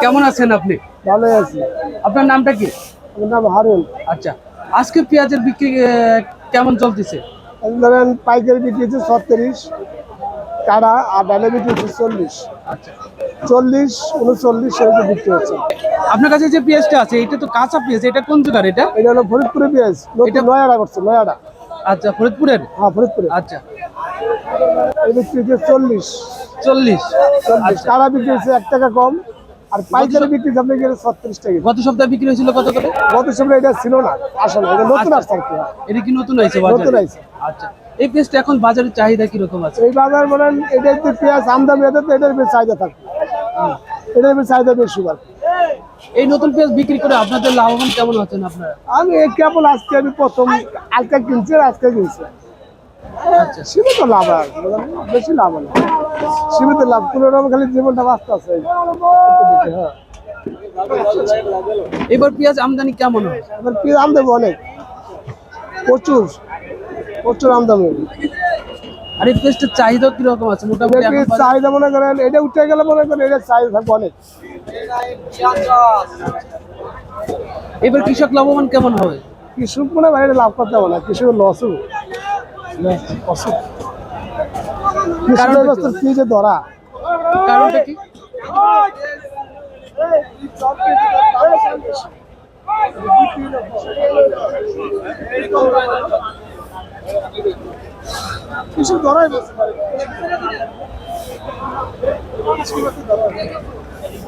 কেমন আছেন আপনি? ভালো আছি। আপনার নামটা কি? আমার নাম হারুন। আচ্ছা আজকে পেঁয়াজের বিক্রি কেমন চলতেছে? ধরেন পাইকারি বিক্রি হচ্ছে ছত্রিশ কারা আর ডালে বিক্রি হচ্ছে চল্লিশ। আচ্ছা। চল্লিশ উনচল্লিশ সেরকম বিক্রি হচ্ছে। আপনার কাছে যে পেঁয়াজটা আছে এটা তো কাঁচা পেঁয়াজ এটা কোন জায়গার এটা? এটা হলো ফরিদপুরে পেঁয়াজ এটা- নয়াডা করছে নয়াডা। আচ্ছা ফরিদপুরের? হ্যাঁ ফরিদপুরে আচ্ছা। এই বিক্রি হচ্ছে চল্লিশ। চল্লিশ। চল্লিশ। কারা বিক্রি এক টাকা কম আর পাইকারি বিক্রি হচ্ছে আপনি গেলে ছত্রিশ টাকা। গত সপ্তাহে বিক্রি হয়েছিল কত করে? গত এটা ছিল না এটা নতুন আসছে এটা কি নতুন হয়েছে নতুন হয়েছে। আচ্ছা। এই পেঁয়াজটা এখন বাজারের চাহিদা কীরকম আছে? এই বাজার বলেন এটার যে পেঁয়াজ আমদানি তো এটার বেশি চাহিদা থাকবে এটার বেশি চাহিদা বেশি এই নতুন পেঁয়াজ বিক্রি করে আপনাদের লাভবান কেমন হচ্ছেন আপনারা? আমি কেবল আজকে আমি প্রথম আজকে কিনছি আর আজকে কিনছি। আচ্ছা। সীমিত লাভ বেশি লাভ না সীমিত লাভ কোনো রকম খালি জীবনটা বাঁচতে আছে। এবার পেঁয়াজ আমদানি কেমন হয়? এবার কি আমদানি অনেক। প্রচুর প্রচুর আমদানি। আর এই পেঁয়াজটার চাহিদা কীরকম আছে? মোটামুটি চাহিদা মনে করেন এটা উঠে গেলে মনে করেন এটা চাহিদা থাকবে অনেক। এবার কৃষক লাভবান কেমন হবে? কৃষক মনে হয় লাভ করতে হবে না কৃষক লস কারণটা কি? যে ধরা। কারণটা কি? কিছু ধরাই বসে